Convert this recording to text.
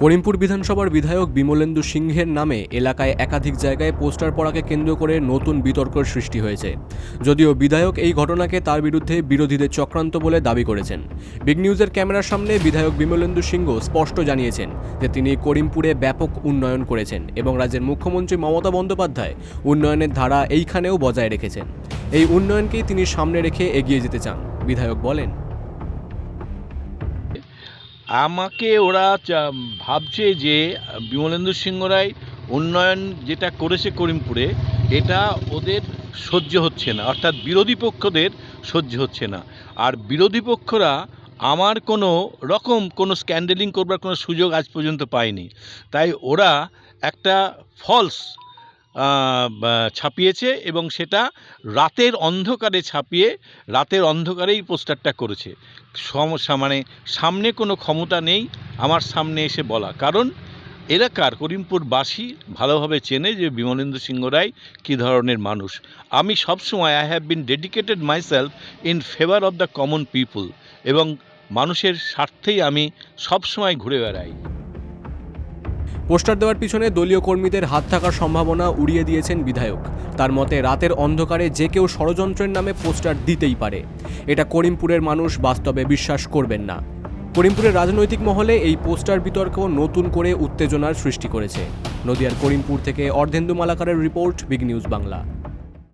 করিমপুর বিধানসভার বিধায়ক বিমলেন্দু সিংহের নামে এলাকায় একাধিক জায়গায় পোস্টার পড়াকে কেন্দ্র করে নতুন বিতর্কের সৃষ্টি হয়েছে। যদিও বিধায়ক এই ঘটনাকে তার বিরুদ্ধে বিরোধীদের চক্রান্ত বলে দাবি করেছেন। বিগ নিউজের ক্যামেরার সামনে বিধায়ক বিমলেন্দু সিংহ স্পষ্ট জানিয়েছেন যে তিনি করিমপুরে ব্যাপক উন্নয়ন করেছেন এবং রাজ্যের মুখ্যমন্ত্রী মমতা বন্দ্যোপাধ্যায় উন্নয়নের ধারা এইখানেও বজায় রেখেছেন। এই উন্নয়নকেই তিনি সামনে রেখে এগিয়ে যেতে চান। বিধায়ক বলেন আমাকে ওরা ভাবছে যে বিমলেন্দু সিংহ রায় উন্নয়ন যেটা করেছে করিমপুরে, এটা ওদের সহ্য হচ্ছে না। অর্থাৎ বিরোধী পক্ষদের সহ্য হচ্ছে না। আর বিরোধী পক্ষরা আমার কোনো রকম কোনো স্ক্যান্ডেলিং করবার কোনো সুযোগ আজ পর্যন্ত পায়নি। তাই ওরা একটা ফলস ছাপিয়েছে এবং সেটা রাতের অন্ধকারে ছাপিয়ে রাতের অন্ধকারেই পোস্টারটা করেছে। সমস্যা মানে সামনে কোনো ক্ষমতা নেই আমার সামনে এসে বলা। কারণ এলাকার করিমপুরবাসী ভালোভাবে চেনে যে বিমলেন্দ্র সিংহ রায় কী ধরনের মানুষ। আমি সবসময় I have been dedicated myself in favour of the common people এবং মানুষের স্বার্থেই আমি সবসময় ঘুরে বেড়াই। পোস্টার দেওয়ার পিছনে দলীয় কর্মীদের হাত থাকার সম্ভাবনা উড়িয়ে দিয়েছেন বিধায়ক। তার মতে, রাতের অন্ধকারে যে কেউ ষড়যন্ত্রের নামে পোস্টার দিতেই পারে। এটা করিমপুরের মানুষ বাস্তবে বিশ্বাস করবেন না। করিমপুরের রাজনৈতিক মহলে এই পোস্টার বিতর্ক নতুন করে উত্তেজনার সৃষ্টি করেছে। নদিয়ার করিমপুর থেকে অর্ধেন্দু মালাকারের রিপোর্ট, বিগ নিউজ বাংলা।